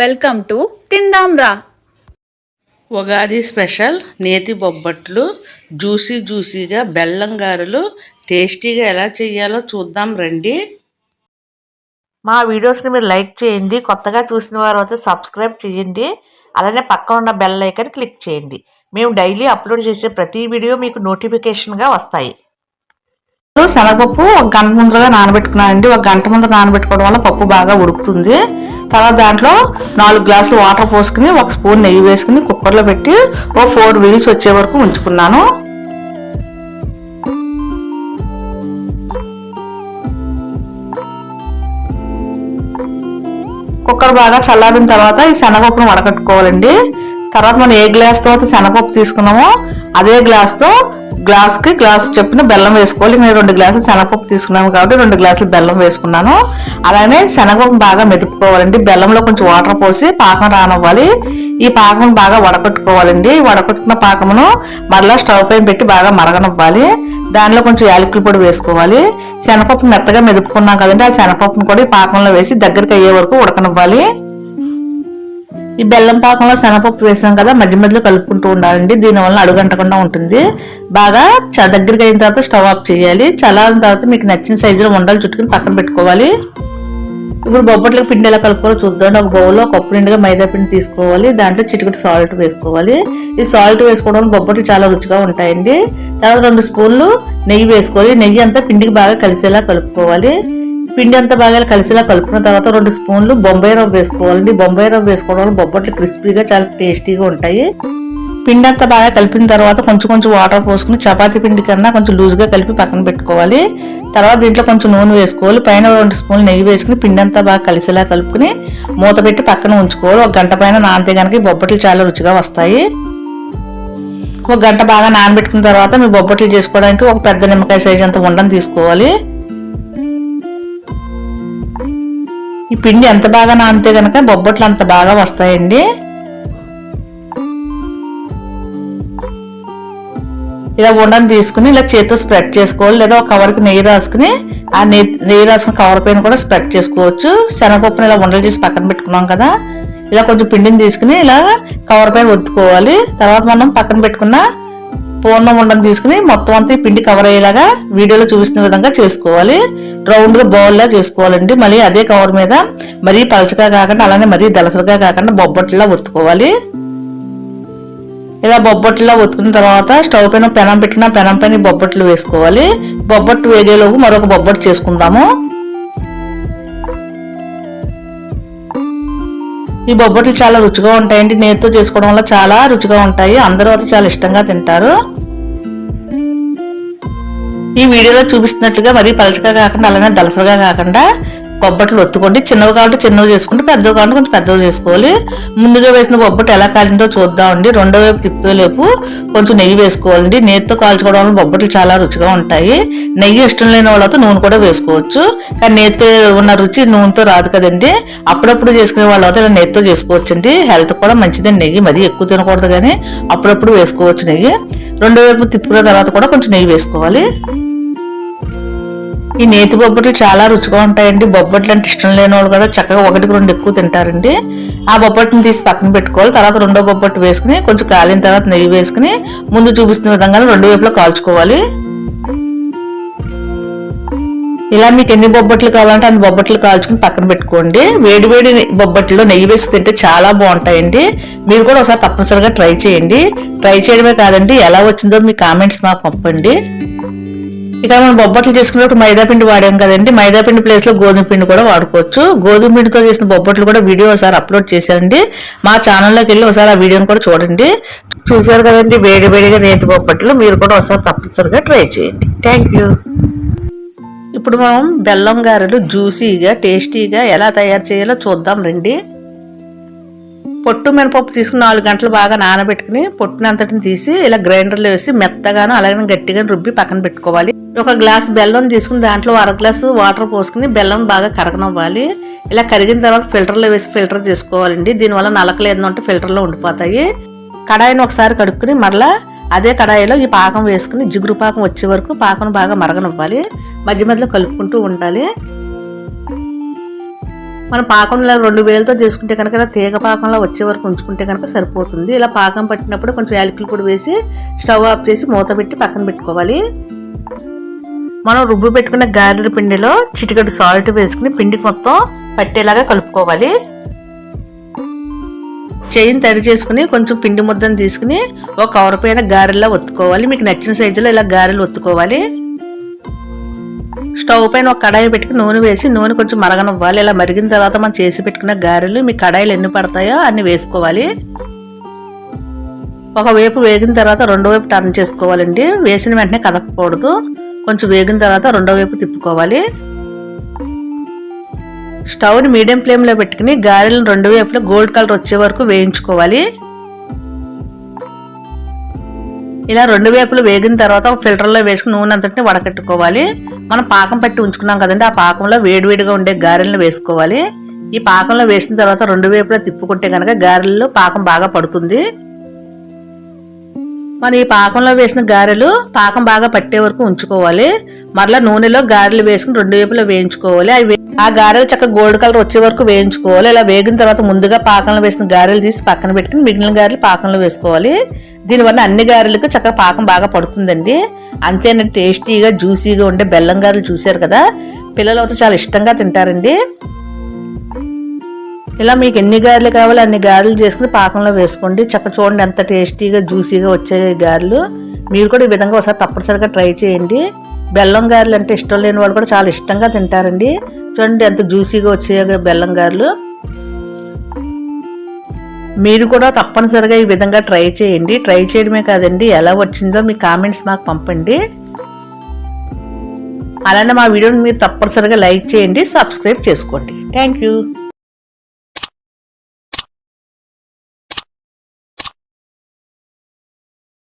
Welcome to తిందాం రా Ugadi special నేతి బొబ్బట్లు జ్యూసీ జ్యూసీగా బెల్లం గారెలు. టేస్టీగా ఎలా చేయాలో చూద్దాం రండి. మా వీడియోస్ని మీరు లైక్ చేయండి. కొత్తగా చూసిన వారు అయితే సబ్స్క్రైబ్ చేయండి. అలానే పక్కన ఉన్న బెల్ ఐకాన్ క్లిక్ చేయండి. మేము డైలీ అప్లోడ్ చేసే ప్రతి వీడియో మీకు నోటిఫికేషన్గా వస్తాయి. శనగపప్పు ఒక గంట ముందుగా నానబెట్టుకున్నానండి. ఒక గంట ముందు నానబెట్టుకోవడం వల్ల పప్పు బాగా ఉడుకుతుంది. తర్వాత దాంట్లో నాలుగు గ్లాసులు వాటర్ పోసుకుని ఒక స్పూన్ నెయ్యి వేసుకుని కుక్కర్లో పెట్టి ఓ ఫోర్ వీల్స్ వచ్చే వరకు ఉంచుకున్నాను. కుక్కర్ బాగా చల్లారిన తర్వాత ఈ శనగపప్పును వడకట్టుకోవాలండి. తర్వాత మనం ఏ గ్లాస్తో అయితే శనగపప్పు తీసుకున్నామో అదే గ్లాస్తో గ్లాస్కి గ్లాస్ చెప్పిన బెల్లం వేసుకోవాలి. నేను రెండు గ్లాసులు శనగపప్పు తీసుకున్నాను కాబట్టి రెండు గ్లాసులు బెల్లం వేసుకున్నాను. అలానే శనగపప్పు బాగా మెదుపుకోవాలండి. బెల్లంలో కొంచెం వాటర్ పోసి పాకం రానివ్వాలి. ఈ పాకం బాగా వడకట్టుకోవాలండి. వడకట్టుకున్న పాకమును మరలా స్టవ్ పైన పెట్టి బాగా మరగనివ్వాలి. దానిలో కొంచెం యాలకుల పొడి వేసుకోవాలి. శనగపప్పు మెత్తగా మెదుపుకున్నాం కదండి. ఆ శనగపప్పును కూడా ఈ పాకంలో వేసి దగ్గరికి అయ్యే వరకు ఉడకనివ్వాలి. ఈ బెల్లం పాకంలో శనగపప్పు వేసాం కదా మధ్య మధ్యలో కలుపుకుంటూ ఉండాలండి. దీనివల్ల అడుగంటకుండా ఉంటుంది. బాగా చ- దగ్గరికి అయిన తర్వాత స్టవ్ ఆఫ్ చేయాలి. చల్లారిన తర్వాత మీకు నచ్చిన సైజులో ఉండలు చుట్టుకుని పక్కన పెట్టుకోవాలి. ఇప్పుడు బొబ్బట్లకు పిండి ఎలా కలుపుకోవాలో చూద్దాం. ఒక బౌల్లో కప్పు నిండుగా మైదా పిండి తీసుకోవాలి. దాంట్లో చిటికటి సాల్ట్ వేసుకోవాలి. ఈ సాల్ట్ వేసుకోవడం బొబ్బట్లు చాలా రుచిగా ఉంటాయండి. తర్వాత రెండు స్పూన్లు నెయ్యి వేసుకోవాలి. నెయ్యి అంతా పిండికి బాగా కలిసేలా కలుపుకోవాలి. పిండి అంతా బాగా కలిసేలా కలుపుకున్న తర్వాత రెండు స్పూన్లు బొంబాయి రవ్వ వేసుకోవాలండి. బొంబాయి రవ్వ వేసుకోవడం వల్ల బొబ్బట్లు క్రిస్పీగా చాలా టేస్టీగా ఉంటాయి. పిండి అంతా బాగా కలిపిన తర్వాత కొంచెం కొంచెం వాటర్ పోసుకుని చపాతీ పిండి కన్నా కొంచెం లూజ్గా కలిపి పక్కన పెట్టుకోవాలి. తర్వాత దీంట్లో కొంచెం నూనె వేసుకోవాలి. పైన రెండు స్పూన్లు నెయ్యి వేసుకుని పిండి అంతా బాగా కలిసేలా కలుపుకుని మూత పెట్టి పక్కన ఉంచుకోవాలి. ఒక గంట పైన నానితే కనుక బొబ్బట్లు చాలా రుచిగా వస్తాయి. ఒక గంట బాగా నానబెట్టుకున్న తర్వాత మీ బొబ్బట్లు చేసుకోవడానికి ఒక పెద్ద నిమ్మకాయ సైజ్ అంత ఉండని తీసుకోవాలి. ఈ పిండి ఎంత బాగా నానితే కనుక బొబ్బట్లు అంత బాగా వస్తాయండి. ఇలా ఉండని తీసుకుని ఇలా చేతితో స్ప్రెడ్ చేసుకోవాలి. లేదా ఒక కవర్కి నెయ్యి రాసుకుని ఆ నెయ్యి నెయ్యి రాసుకుని కవర్ పైన కూడా స్ప్రెడ్ చేసుకోవచ్చు. శనగపప్పుని ఇలా ఉండలు చేసి పక్కన పెట్టుకున్నాం కదా. ఇలా కొంచెం పిండిని తీసుకుని ఇలా కవర్ పైన ఒత్తుకోవాలి. తర్వాత మనం పక్కన పెట్టుకున్న పూర్ణం ఉండని తీసుకుని మొత్తం అంతా పిండి కవర్ అయ్యేలాగా వీడియోలో చూపిస్తున్న విధంగా చేసుకోవాలి. రౌండ్గా బౌల్లా చేసుకోవాలండి. మళ్ళీ అదే కవర్ మీద మరీ పలచగా కాకుండా అలానే మరీ దలసలుగా కాకుండా బొబ్బట్లా ఒత్తుకోవాలి ఇలా బొబ్బట్లా ఒత్తుకున్న తర్వాత స్టవ్ పైన పెనం పెట్టిన పెనం పైన బొబ్బట్లు వేసుకోవాలి. బొబ్బట్టు వేగేలోపు మరొక బొబ్బట్టు చేసుకుందాము. ఈ బొబ్బట్లు చాలా రుచిగా ఉంటాయండి. నేతితో చేసుకోవడం వల్ల చాలా రుచిగా ఉంటాయి. అందరూ అయితే చాలా ఇష్టంగా తింటారు. ఈ వీడియోలో చూపిస్తున్నట్లుగా మరీ పలచగా కాకుండా అలానే దలసలుగా కాకుండా బొబ్బట్లు ఒత్తుకోండి. చిన్నవి కాబట్టి చిన్నవి చేసుకుంటే పెద్దవి కాబట్టి కొంచెం పెద్దవి చేసుకోవాలి. ముందుగా వేసిన బొబ్బట్టు ఎలా కాలిందో చూద్దామండి రెండో వైపు తిప్పేలేపు కొంచెం నెయ్యి వేసుకోవాలండి. నేతితో కాల్చుకోవడం వల్ల బొబ్బట్లు చాలా రుచిగా ఉంటాయి. నెయ్యి ఇష్టం లేని వాళ్ళతో నూనె కూడా వేసుకోవచ్చు. కానీ నేతితో ఉన్న రుచి నూనెతో రాదు కదండి. అప్పుడప్పుడు చేసుకునే వాళ్ళతో ఇలా నెయ్యితో చేసుకోవచ్చండి. హెల్త్ కూడా మంచిదండి. నెయ్యి మరీ ఎక్కువ తినకూడదు కానీ అప్పుడప్పుడు వేసుకోవచ్చు నెయ్యి. రెండో వైపు తిప్పుకున్న తర్వాత కూడా కొంచెం నెయ్యి వేసుకోవాలి. ఈ నేతి బొబ్బట్లు చాలా రుచిగా ఉంటాయండి. బొబ్బట్లు అంటే ఇష్టం లేని వాళ్ళు కూడా చక్కగా ఒకటికి రెండు ఎక్కువ తింటారండి. ఆ బొబ్బట్ని తీసి పక్కన పెట్టుకోవాలి. తర్వాత రెండో బొబ్బట్టు వేసుకుని కొంచెం కాలిన తర్వాత నెయ్యి వేసుకుని ముందు చూపిస్తున్న విధంగా రెండు వైపులా కాల్చుకోవాలి. ఇలా మీకు ఎన్ని బొబ్బట్లు కావాలంటే అన్ని బొబ్బట్లు కాల్చుకుని పక్కన పెట్టుకోండి. వేడి వేడి బొబ్బట్లో నెయ్యి వేసి తింటే చాలా బాగుంటాయండి. మీరు కూడా ఒకసారి తప్పనిసరిగా ట్రై చేయండి. ట్రై చేయడమే కాదండి ఎలా వచ్చిందో మీ కామెంట్స్ మాకు పంపండి. ఇక మనం బొబ్బట్లు చేసుకున్నప్పుడు మైదా పిండి వాడాం కదండి. మైదా పిండి ప్లేస్లో గోధుమ పిండి కూడా వాడుకోవచ్చు. గోధుమ పిండితో చేసిన బొబ్బట్లు కూడా వీడియో ఒకసారి అప్లోడ్ చేశానండి. మా ఛానల్లోకి వెళ్ళి ఒకసారి ఆ వీడియోని కూడా చూడండి. చూసారు కదండి వేడి వేడిగా నేతి బొబ్బట్లు. మీరు కూడా ఒకసారి తప్పనిసరిగా ట్రై చేయండి. థ్యాంక్ యూ ఇప్పుడు మనం బెల్లం గారెలు జ్యూసీగా టేస్టీగా ఎలా తయారు చేయాలో చూద్దాం రండి. పొట్టు మినపప్పు తీసుకుని నాలుగు గంటలు బాగా నానబెట్టుకుని పొట్టునంతటిని తీసి ఇలా గ్రైండర్లో వేసి మెత్తగాను అలాగే గట్టిగా రుబ్బి పక్కన పెట్టుకోవాలి. ఒక గ్లాస్ బెల్లం తీసుకుని దాంట్లో అర గ్లాసు వాటర్ పోసుకుని బెల్లం బాగా కరగనివ్వాలి. ఇలా కరిగిన తర్వాత ఫిల్టర్లో వేసి ఫిల్టర్ చేసుకోవాలండి. దీనివల్ల నలకలు ఏంటంటే ఫిల్టర్లో ఉండిపోతాయి. కడాయిని ఒకసారి కడుక్కుని మరలా అదే కడాయిలో ఈ పాకం వేసుకుని జిగురు పాకం వచ్చే వరకు పాకం బాగా మరగనివ్వాలి. మధ్య మధ్యలో కలుపుకుంటూ ఉండాలి. మనం పాకంలో రెండు వేలతో చేసుకుంటే కనుక ఇలా తీగ పాకంలో వచ్చే వరకు ఉంచుకుంటే కనుక సరిపోతుంది. ఇలా పాకం పట్టినప్పుడు కొంచెం యాలకులు కూడా వేసి స్టవ్ ఆఫ్ చేసి మూత పెట్టి పక్కన పెట్టుకోవాలి. మనం రుబ్బు పెట్టుకున్న గారెల పిండిలో చిటికడు సాల్ట్ వేసుకుని పిండికి మొత్తం పట్టేలాగా కలుపుకోవాలి. చేయిని తడి చేసుకుని కొంచెం పిండి ముద్దను తీసుకుని ఒక కవర్ పైన గారెల్లా ఒత్తుకోవాలి. మీకు నచ్చిన సైజులో ఇలా గారెలు ఒత్తుకోవాలి. స్టవ్ పైన ఒక కడాయి పెట్టుకుని నూనె వేసి నూనె కొంచెం మరగనివ్వాలి. ఇలా మరిగిన తర్వాత మనం చేసి పెట్టుకున్న గారెలు మీ కడాయిలు ఎన్ని పడతాయో అన్ని వేసుకోవాలి. ఒక వైపు వేగిన తర్వాత రెండో వైపు టర్న్ చేసుకోవాలండి. వేసిన వెంటనే కదపకూడదు. కొంచెం వేగిన తర్వాత రెండో వైపు తిప్పుకోవాలి. స్టవ్ని మీడియం ఫ్లేమ్లో పెట్టుకుని గారెలను రెండు వైపులో గోల్డ్ కలర్ వచ్చే వరకు వేయించుకోవాలి. ఇలా రెండు వైపులు వేగిన తర్వాత ఒక ఫిల్టర్లో వేసుకుని నూనె అంతటిని వడకట్టుకోవాలి. మనం పాకం పట్టి ఉంచుకున్నాం కదండి ఆ పాకంలో వేడివేడిగా ఉండే గారెలను వేసుకోవాలి. ఈ పాకంలో వేసిన తర్వాత రెండు వైపులా తిప్పుకుంటే కనుక గారెలు పాకం బాగా పడుతుంది. మనం ఈ పాకంలో వేసిన గారెలు పాకం బాగా పట్టే వరకు ఉంచుకోవాలి. మరలా నూనెలో గారెలు వేసుకుని రెండు వేపులా వేయించుకోవాలి. అవి వే- ఆ గారెలు చక్కగా గోల్డ్ కలర్ వచ్చే వరకు వేయించుకోవాలి. ఇలా వేగిన తర్వాత ముందుగా పాకంలో వేసిన గారెలు తీసి పక్కన పెట్టుకుని మిగిలిన గారెలు పాకంలో వేసుకోవాలి. దీనివల్ల అన్ని గారెలకు చక్కగా పాకం బాగా పడుతుందండి. అంతేనా టేస్టీగా జ్యూసీగా ఉండే బెల్లం గారెలు చూశారు కదా. పిల్లలు అయితే చాలా ఇష్టంగా తింటారండి. ఇలా మీకు ఎన్ని గారెలు కావాలో అన్ని గారెలు చేసుకుని పాకంలో వేసుకోండి. చక్క చూడండి ఎంత టేస్టీగా జ్యూసీగా వచ్చే గారెలు. మీరు కూడా ఈ విధంగా ఒకసారి తప్పనిసరిగా ట్రై చేయండి. బెల్లం గారెలు అంటే ఇష్టం లేని వాళ్ళు కూడా చాలా ఇష్టంగా తింటారండి. చూడండి ఎంత జ్యూసీగా వచ్చాయో బెల్లం గారెలు. మీరు కూడా తప్పనిసరిగా ఈ విధంగా ట్రై చేయండి. ట్రై చేయడమే కాదండి ఎలా వచ్చిందో మీ కామెంట్స్ మాకు పంపండి. అలానే మా వీడియోని మీరు తప్పనిసరిగా లైక్ చేయండి సబ్స్క్రైబ్ చేసుకోండి. Thank you.